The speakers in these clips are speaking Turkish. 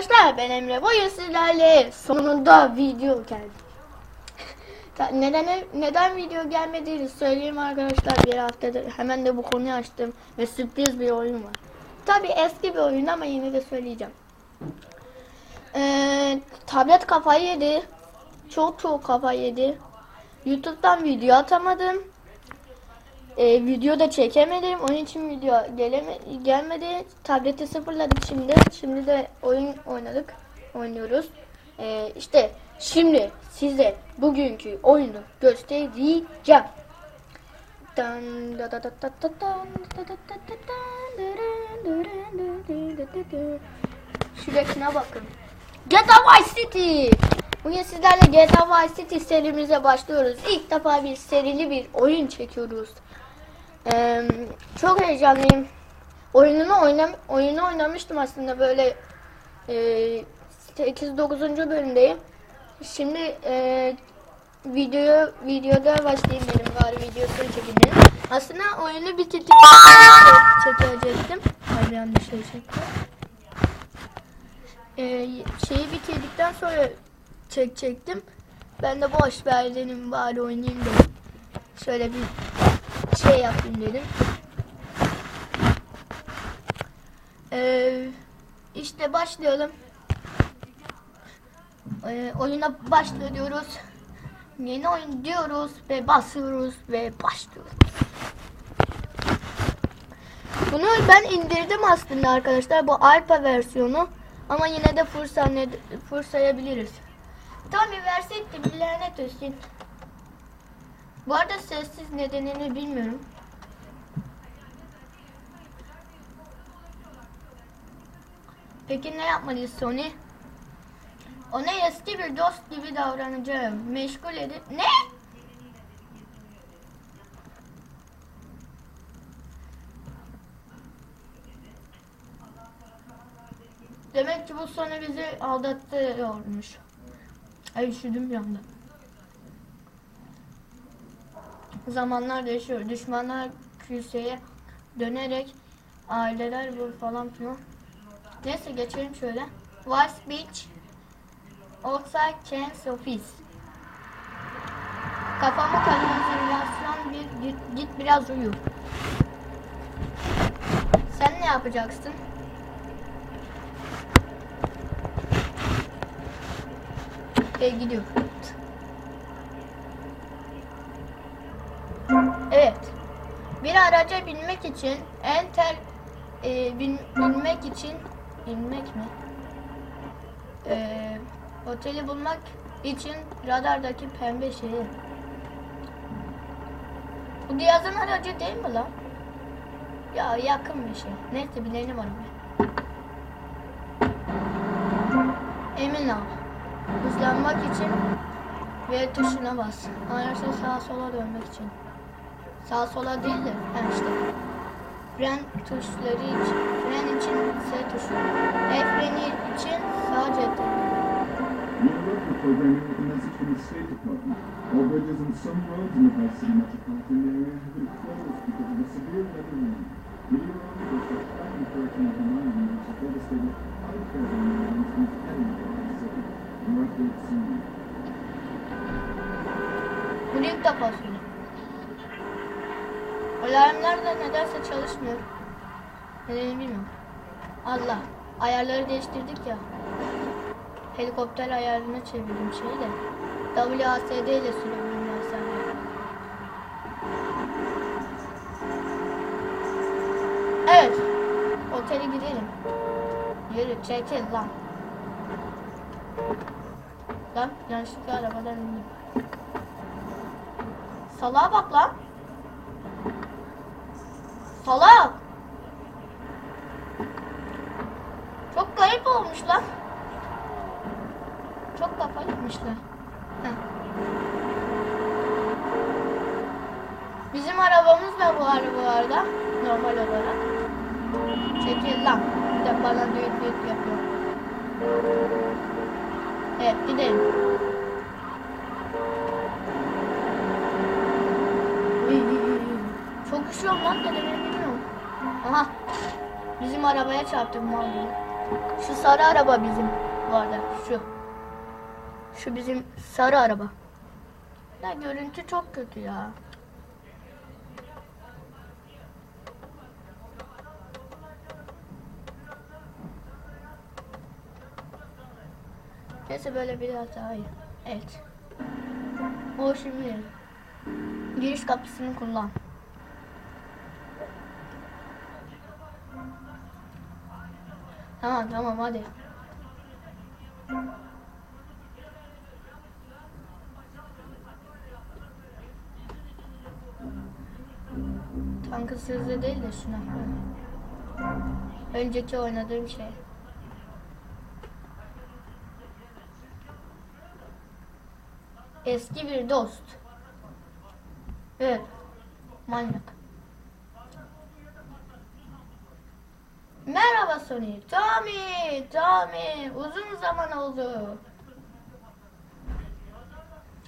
arkadaşlar ben Emre bugün sizlerle sonunda video geldi. Neden neden video gelmediğini söyleyeyim arkadaşlar bir haftadır hemen de bu konuyu açtım ve sürpriz bir oyun var. Tabi eski bir oyun ama yine de söyleyeceğim. Ee, tablet kafayı yedi. Çok çok kafayı yedi. YouTube'dan video atamadım. Ee, video da çekemedim. Onun için video geleme gelmedi. Tableti sıfırladık şimdi. Şimdi de oyun oynadık. Oynuyoruz. Ee, işte şimdi size bugünkü oyunu göstereceğim. Dan da. Şuradakine bakın. GTA Vice City. Bugün sizlerle GTA Vice City serimize başlıyoruz. İlk defa bir serili bir oyun çekiyoruz. Ee, çok heyecanlıyım. Oyununu oynam oyunu oynamıştım aslında böyle e, 8-9. bölümdeyim. Şimdi e, videoyu videoda başlayayım dedim bari videosunu çekeyim. Aslında oyunu bitirdikten sonra çekecektim. Ay bir anda şey çektim. Ee, şeyi bitirdikten sonra çekecektim. Ben de boş ver dedim bari oynayayım dedim. Şöyle bir şey yapayım dedim. Ee, işte başlayalım. Ee, oyuna başlıyor diyoruz. Yeni oyun diyoruz ve basıyoruz ve başlıyoruz. Bunu ben indirdim aslında arkadaşlar. Bu alfa versiyonu. Ama yine de fırsa ne, fırsayabiliriz. De bir lanet olsun. Bu arada sessiz nedenini bilmiyorum. Peki ne yapmalıyız Sony? Ona eski bir dost gibi davranacağım. Meşgul edip... Ne? Demek ki bu Sony bizi aldattıyormuş. Ay üşüdüm bir. Zamanlar değişiyor. Düşmanlar kürseye dönerek aileler bu falan filan. Neyse geçelim şöyle. Vice Beach Outside Chance Office Kafamı kanalizasyon bir git, git biraz uyu. Sen ne yapacaksın? E gidiyor. Evet. Bir araca binmek için enter e, bin, binmek için binmek mi? E, oteli bulmak için radardaki pembe şeyi. Bu Diyaz'ın aracı değil mi lan? Ya yakın bir şey. Neyse bilelim onu. Emin ol. Hızlanmak için V tuşuna bas. Araçta sağa sola dönmek için. Sağa sola değil de ha işte. Fren tuşları için, fren için S tuşu. El freni için sağ cetvel. Local programming with a message from the State Department. All bridges and some roads in the Vice City metropolitan area have been closed because of a severe weather warning. Meteorologists are tracking Hurricane Hermione, which has devastated other Carolina islands and the Pacific. More updates soon. Defa söylüyorum. Alarmlar da nedense çalışmıyor. Nedenini bilmiyorum. Allah. Ayarları değiştirdik ya. Helikopter ayarını çevirdim şeyi de. WASD ile sürebilirim ben sadece. Evet. Otele gidelim. Yürü çekil lan. Lan yanlışlıkla arabadan indim. Salağa bak lan. Salak. Çok garip olmuş lan. Çok. Heh. Bizim arabamız da bu arabalarda normal olarak. Çekil lan. Bir de bana düğüt düğüt yapıyor. Evet gidelim. Çok üşüyorum lan bilmiyorum. Aha. Bizim arabaya çarptım mal gibi. Şu sarı araba bizim bu arada şu. Şu bizim sarı araba. Ya görüntü çok kötü ya. Neyse böyle daha iyi. Evet. O şimdi giriş kapısını kullan. Tamam tamam hadi. Tankı sözü değil de şuna. Önceki oynadığım şey. Eski bir dost. Evet. Manyak. Merhaba Sony. Tommy, Tommy. Uzun zaman oldu.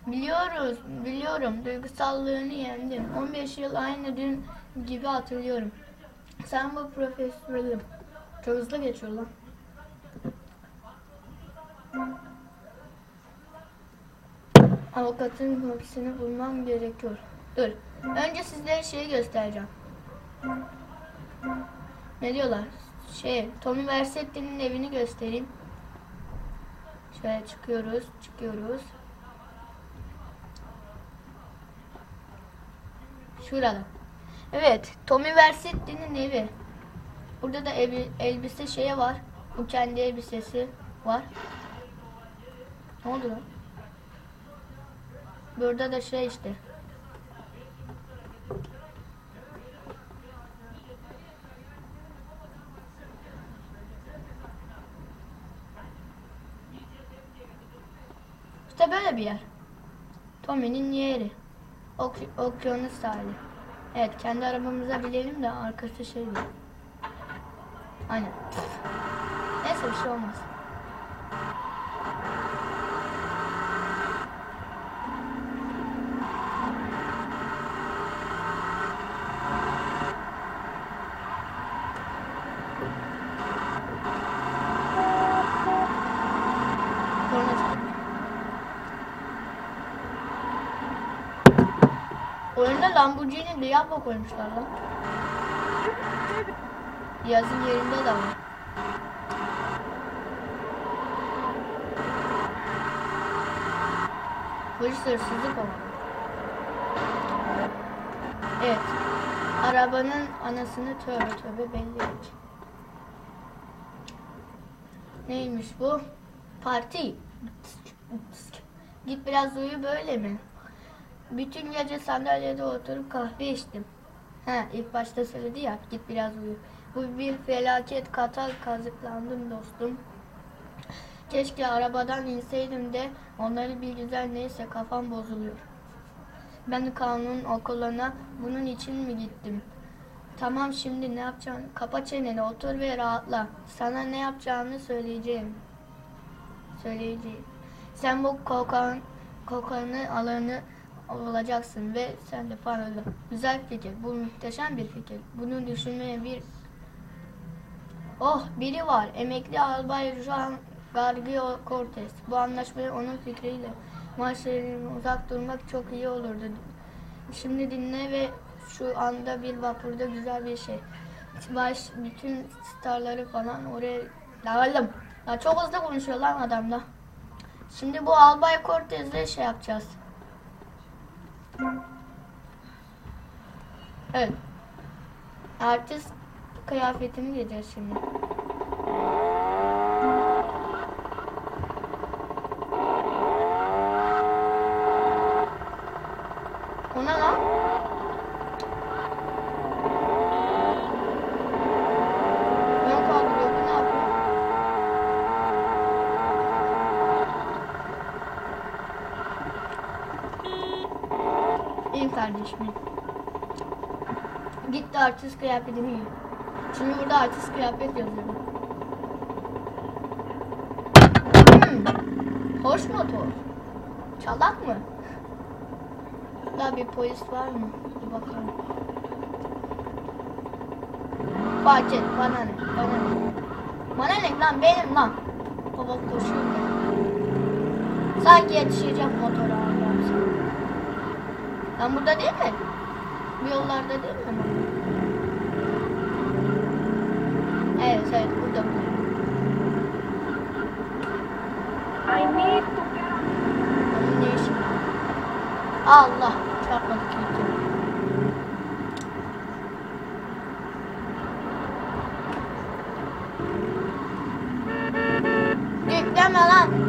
Biliyoruz, biliyorum. Duygusallığını yendim. 15 yıl aynı dün gibi hatırlıyorum. Sen bu profesörüm. Çok hızlı geçiyor lan. Avukatın ofisini bulmam gerekiyor. Dur. Önce sizlere şeyi göstereceğim. Ne diyorlar? Şey, Tommy Versetti'nin evini göstereyim. Şöyle çıkıyoruz, çıkıyoruz. Şurada. Evet, Tommy Versetti'nin evi. Burada da evi- elbise şeye var. Bu kendi elbisesi var. Ne oldu lan? Burada da şey işte. İşte böyle bir yer. Tommy'nin yeri. Ok okyanus sahili. Evet kendi arabamıza binelim de arkası şey değil. Aynen. Neyse bir şey olmaz. Korna çalıyor. Lamborghini Diablo koymuşlar lan. Yazın yerinde de var. Polis hırsızlık ama. Evet. Arabanın anasını tövbe tövbe belli et. Neymiş bu? Parti. Git biraz uyu böyle mi? Bütün gece sandalyede oturup kahve içtim. Ha ilk başta söyledi ya git biraz uyu. Bu bir felaket katal kazıklandım dostum. Keşke arabadan inseydim de onları bir güzel neyse kafam bozuluyor. Ben kanun okuluna bunun için mi gittim? Tamam şimdi ne yapacağını kapa çeneni otur ve rahatla. Sana ne yapacağını söyleyeceğim. Söyleyeceğim. Sen bu kokan kokanı alanı olacaksın ve sen de paralı. Güzel fikir. Bu muhteşem bir fikir. Bunu düşünmeye bir Oh biri var. Emekli albay Juan Gargio Cortez. Bu anlaşmayı onun fikriyle maaşlarından uzak durmak çok iyi olurdu. Şimdi dinle ve şu anda bir vapurda güzel bir şey. Baş bütün starları falan oraya oğlum. Ya çok hızlı konuşuyor lan adamla. Şimdi bu Albay Cortez'le şey yapacağız. Evet. Artist kıyafetini giyeceğiz şimdi. Benim kardeşim. Gitti artist kıyafetimi giy. Şimdi burada artist kıyafet yazıyor. Hmm. Hoş motor. Çalak mı? Daha bir polis var mı? Bir bakalım. Et. Bana ne? Bana ne? Bana ne lan benim lan. Baba koşuyor. Sanki yetişeceğim motora Allah'ım. Lan burada değil mi? Bu yollarda değil mi? Evet evet burada burada. I need to get on. Onun ne işi? Allah çarpmadık kötü. Yükleme lan.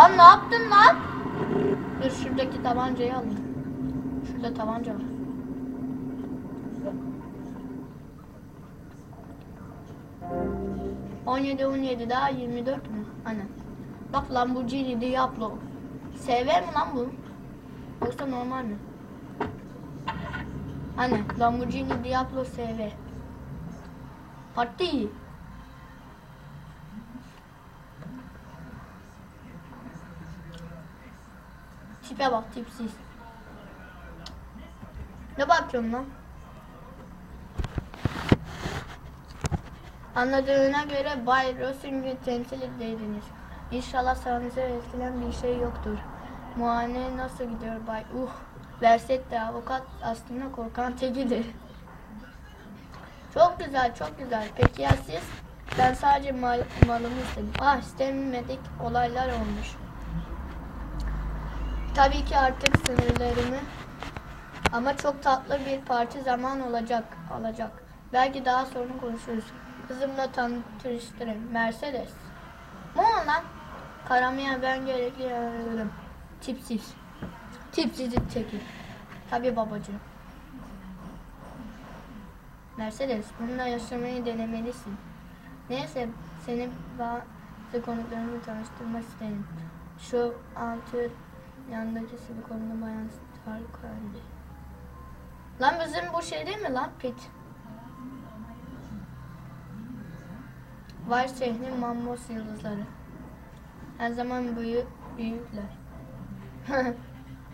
Lan ne yaptın lan? Dur şuradaki tabancayı alayım. Şurada tabanca var. On yedi on yedi daha 24 mü? Aynen. Bak Lamborghini Diablo. SV mi lan bu? Yoksa normal mi? Aynen Lamborghini Diablo SV. Parti. Tipe bak tipsiz. Ne bakıyorsun lan? Anladığına göre Bay Rosing'i temsil ediniz. İnşallah sahnenize etkilen bir şey yoktur. Muayene nasıl gidiyor Bay? Uh, Verset de avukat aslında korkan tekidir. Çok güzel, çok güzel. Peki ya siz? Ben sadece mal, malımı istedim. Ah, istemedik olaylar olmuş. Tabii ki artık sınırlarımı ama çok tatlı bir parti zaman olacak, olacak. Belki daha sonra konuşuruz. Kızımla tanıştırayım. Mercedes. Ne oldu lan? Karamaya ben gerekli ararım. Tipsiz. Tipsiz çekil. Tabii babacığım. Mercedes, bununla yaşamayı denemelisin. Neyse, seni bazı konuklarımla tanıştırmak isterim. Şu altı yandaki silikonlu bayan Star Candy. Lan bizim bu şey değil mi lan Pit? Var şehrin mamos yıldızları. Her zaman büyük, büyükler.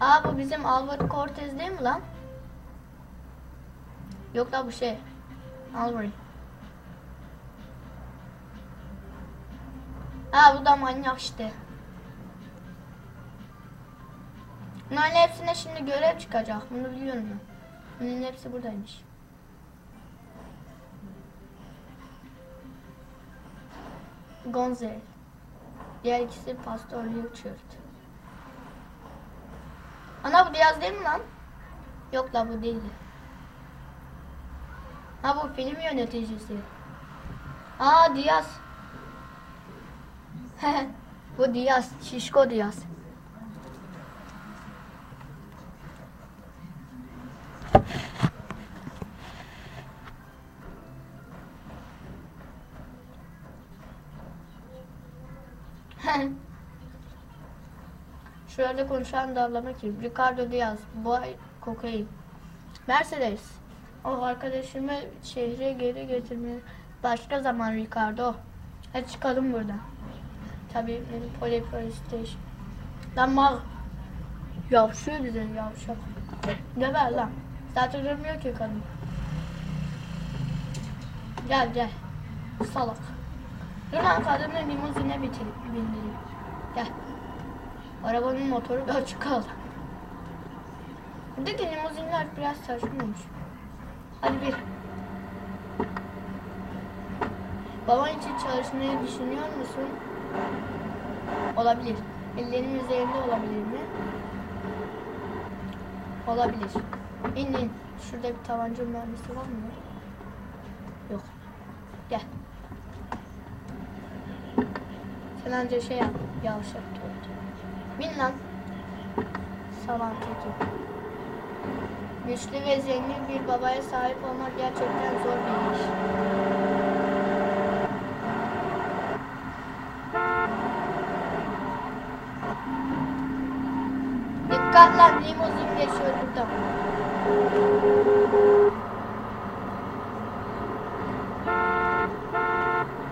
Aa bu bizim Alvaro Cortez değil mi lan? Yok da bu şey. Alvaro. Aa bu da manyak işte. Bunların hepsine şimdi görev çıkacak. Bunu biliyorum ben. Bunların hepsi buradaymış. Gonzel. Diğer ikisi Pastor Richard. Ana bu Diaz değil mi lan? Yok la bu değildi. Ha bu film yöneticisi. Aa Diaz. bu Diaz. Şişko Diaz. Şöyle konuşan davlama kim? Ricardo Diaz, Boy Kokain. Mercedes. O arkadaşımı şehre geri getirmeye başka zaman Ricardo. Hadi çıkalım buradan. Tabii benim Poli Police Station. Lan mal. Yavşıyor bize yavşak. Ne ver lan? Zaten durmuyor ki kadın. Gel gel. Salak. Dur lan kadını limuzine bindireyim. Gel. Arabanın motoru da açık kaldı. Buradaki limuzinler biraz saçmaymış. Hadi bir. Baban için çalışmayı düşünüyor musun? Olabilir. Ellerim üzerinde olabilir mi? Olabilir. İn in. Şurada bir tabanca mermisi var mı? Yok. Gel. Sen anca şey yap. Yavşak tut. Bin lan. Savan teki. Güçlü ve zengin bir babaya sahip olmak gerçekten zor bir iş. Dikkat lan limuzin geçiyor burada.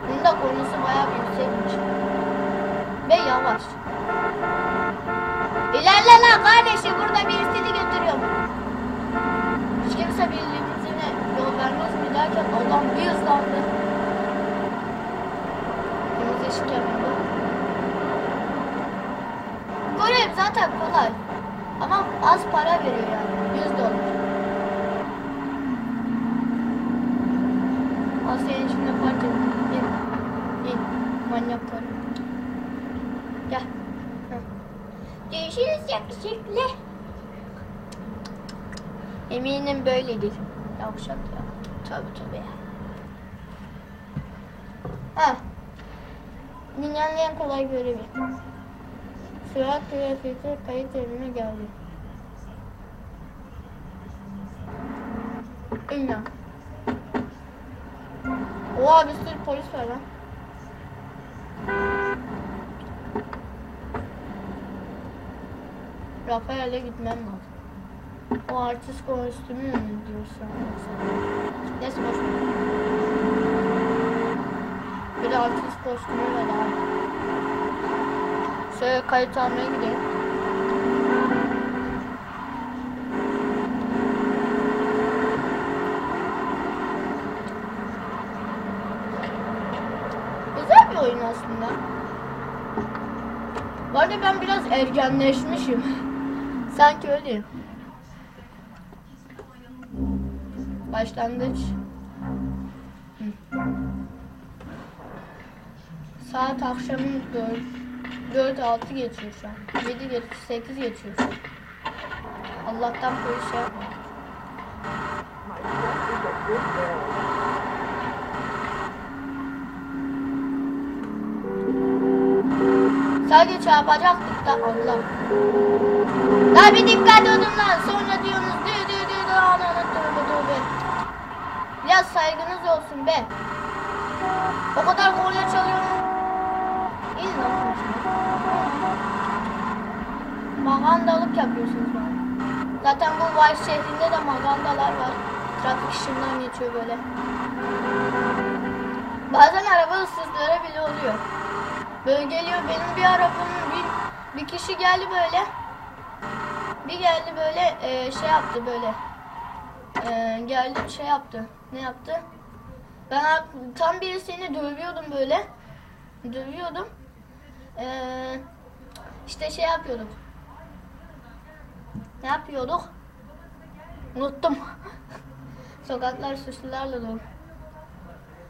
Bunun da konusu bayağı bir yüksekmiş. Ve yavaş. İlerle lan kardeşim burada birisini götürüyorum. Hiç kimse bir limuzine yol vermez mi ilerlerken adam bir hızlandı. Kırmızı ışık yanıyordu. Görev zaten kolay. Ama az para veriyor yani. 100 dolar. Asya'nın içinde park et. İn. İn. Manyak karı. Gel. Heh. Görüşürüz yakışıklı. Eminim böyledir. Yavşak ya. Tabii ya. Ha. Dünyanın en kolay görevi. Sürat trafikte kayıt evine geldi. İlla. Oha bir sürü polis var lan. Rafael'e gitmem lazım. O artist kostümü mü diyorsun? Neyse boş ver. Bir de artist kostümü var abi. Şöyle kayıt almaya gidelim. Güzel bir oyun aslında. Bu ben biraz ergenleşmişim. Sanki öyleyim. Başlangıç. Hı. Saat akşamın 4 4 6 geçiyor şu an. 7 geç 8 geçiyor. Allah'tan polis yapma. Sadece çarpacaktık da Allah. Daha bir dikkat edin lan. Sonra diyorsunuz dü dü dü dü ananı tövbe tövbe. Biraz saygınız olsun be. O kadar korna çalıyorum. İn lan. Magandalık yapıyorsunuz bana. Zaten bu Vice şehrinde de magandalar var. Trafik ışığından geçiyor böyle. Bazen araba hırsızları bile oluyor. Böyle geliyor benim bir arabamın bir, bir kişi geldi böyle. Bir geldi böyle e, şey yaptı böyle. E, geldi şey yaptı. Ne yaptı? Ben tam birisini dövüyordum böyle. Dövüyordum. E, işte şey yapıyorduk. Ne yapıyorduk? Unuttum. Sokaklar suçlularla dolu.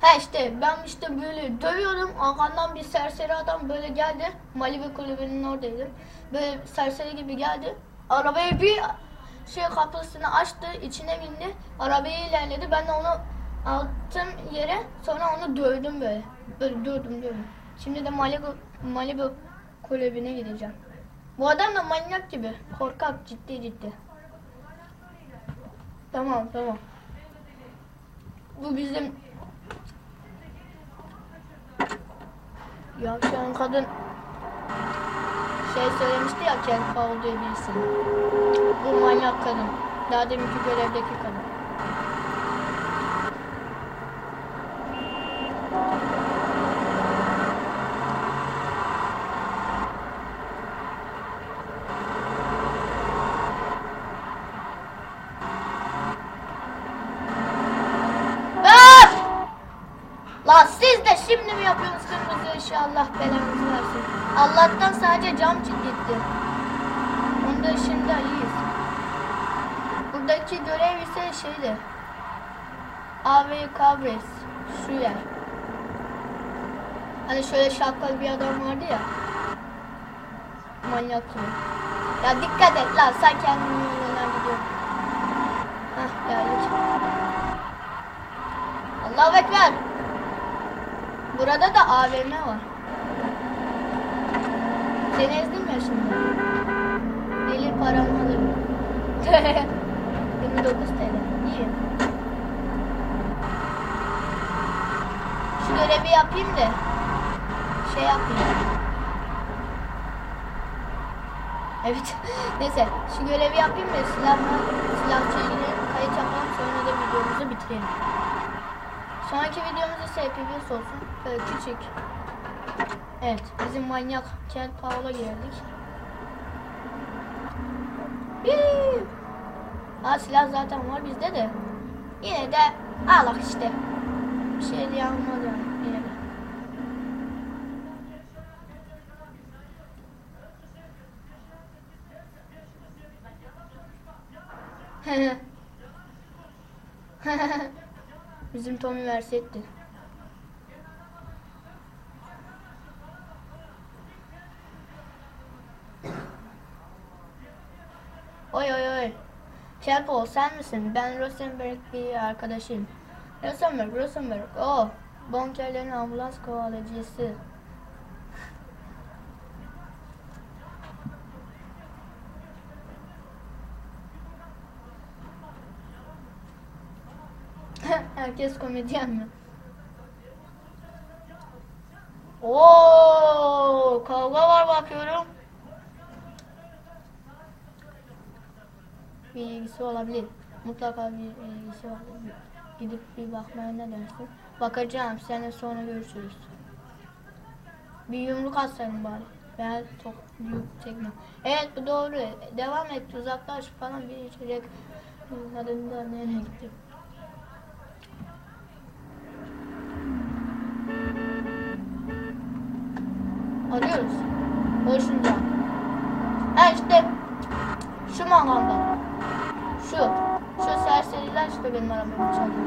Ha işte ben işte böyle dövüyordum. Arkamdan bir serseri adam böyle geldi. Malibu kulübünün oradaydım. Böyle serseri gibi geldi. Arabayı bir şey kapısını açtı. içine bindi. Arabayı ilerledi. Ben de onu attım yere. Sonra onu dövdüm böyle. Böyle dövdüm dövdüm. Şimdi de Malibu, Malibu kulübüne gideceğim. Bu adam da manyak gibi. Korkak ciddi ciddi. Tamam tamam. Bu bizim Ya şu an kadın şey söylemişti ya Ken Paul diye birisi. Bu manyak kadın. Daha deminki görevdeki kadın. Ah! Lan siz de şimdi mi yapıyorsunuz kırmızı ışığı Allah belanızı versin. Allah'tan sadece cam gitti. Onun dışında iyiyiz. Buradaki görev ise şeydi. Ave Cabres. Şu yer. Hani şöyle şapkalı bir adam vardı ya. Manyak gibi. Ya dikkat et lan sen kendini yoluna gidiyorsun. Hah geldik. Allahu Ekber. Burada da AVM var. Seni ezdim ya şimdi. Gelir paramı alırım. 29 TL. İyi. Şu görevi yapayım da şey yapayım. Evet. Neyse şu görevi yapayım da silah silahçı ilgili kayıt yapalım sonra da videomuzu bitirelim. Sonraki videomuz ise hepimiz olsun. Böyle küçük. Evet, bizim manyak Kel Paul'a geldik. Yee! Aa, silah zaten var bizde de. Yine de Al bak işte. Bir şey diye almaz yani. Yine. Bizim Tommy versetti. Çerpo sen misin? Ben Rosenberg bir arkadaşıyım. Rosenberg, Rosenberg. Oh, bonkerlerin ambulans kovalayıcısı. Herkes komedyen mi? Oo, kavga var bakıyorum. Bir ilgisi olabilir. Mutlaka bir ilgisi olabilir. Gidip bir bakmaya ne dersin? Bakacağım. Seninle sonra görüşürüz. Bir yumruk atsaydın bari. Ben çok büyük çekmem. Evet bu doğru. Devam et. Uzaklaş falan bir içecek. Adında nereye gitti? Arıyoruz. Boşunca. Ha işte. Şu manganda. Şu. Şu serseriler işte benim arabamı çalıyor.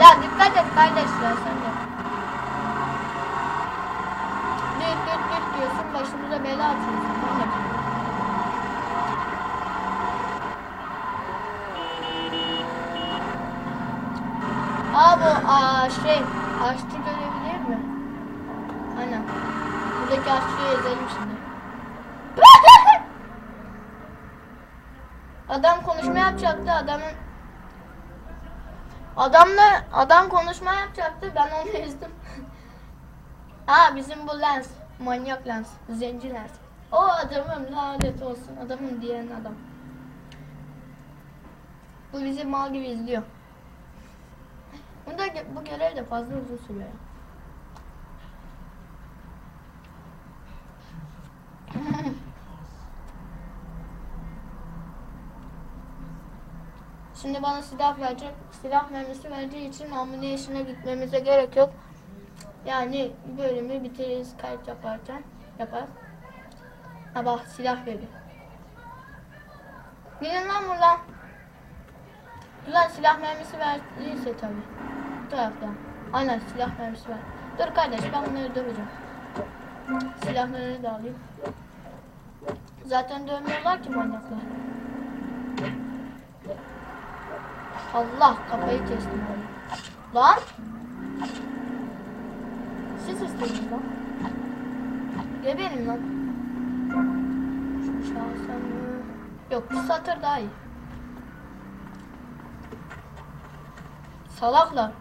Ya dikkat et kardeşler sen de. Düt düt düt diyorsun başımıza bela atıyorsun. Ben de. Aa bu aa, şey aşçı görevi değil mi? Aynen. Buradaki aşçıyı ezelim şimdi. Adam konuşma yapacaktı adamın Adamla adam konuşma yapacaktı ben onu ezdim. Aa bizim bu lens manyak lens zenci lens. O adamım lanet olsun adamın diyen adam. Bu bizi mal gibi izliyor. Bunda bu görev de fazla uzun sürüyor. Şimdi bana silah verecek. Silah mermisi vereceği için ammunition'a gitmemize gerek yok. Yani bölümü bitiririz kayıt yaparken. Yapar. Bak silah veriyor. Gidin lan buradan. Ulan silah mermisi verdiyse tabi. Bu taraftan. Aynen silah mermisi ver. Dur kardeş ben bunları döveceğim. Silahlarını da alayım. Zaten dövmüyorlar ki manyaklar. Allah kafayı kestim onu. Lan! Siz istediniz lan. Geberin lan. Şu şahsen mi? Yok bir satır daha iyi. Salaklar.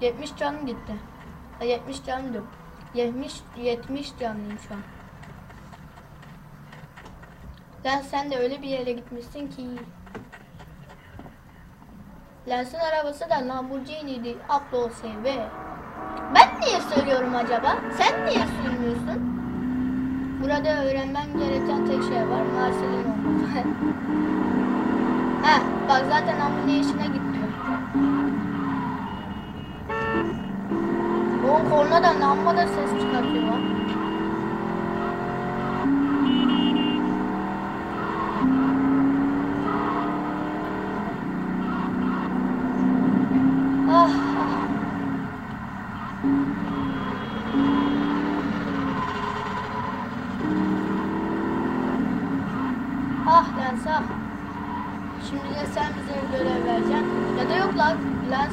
70 canım gitti. Ha, 70 canım yok. 70 70 canlıyım şu an. Lan sen de öyle bir yere gitmişsin ki. Lens'in arabası da Lamborghini'ydi. Upload SV. Ben niye söylüyorum acaba? Sen niye sürmüyorsun? Burada öğrenmem gereken tek şey var. Marcel'in olması. Heh, bak zaten ammunition'a gitti. O kornadan lamba da ses çıkartıyor lan. Ah, ah. Ah Lens ah. Şimdi de sen bize bir görev vereceksin. Ya da yok lan. Lens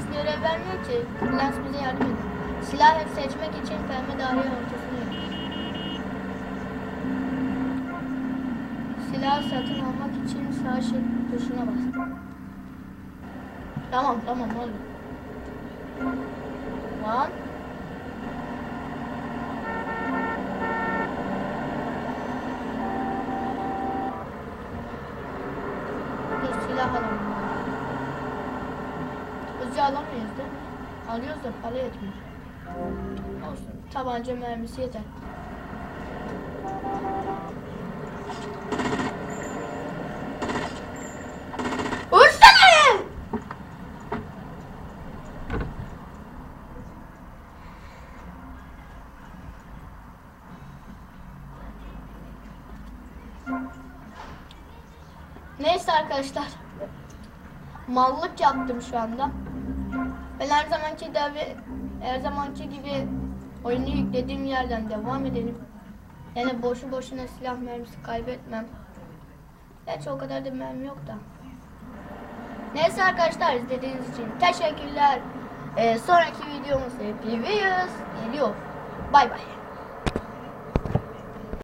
ki. Lens bize yardım ediyor. Silah seçmek için pembe daire ortasını. Silah satın almak için sağ shift tuşuna bas. Tamam tamam oldu. Lan. tabanca mermisi yeter. Ölsene! Neyse arkadaşlar. Mallık yaptım şu anda. Ben her zamanki gibi her zamanki gibi oyunu yüklediğim yerden devam edelim. Yani boşu boşuna silah mermisi kaybetmem. Gerçi o kadar da mermi yok da. Neyse arkadaşlar izlediğiniz için teşekkürler. Ee, sonraki videomuz Happy geliyor. Bay bay.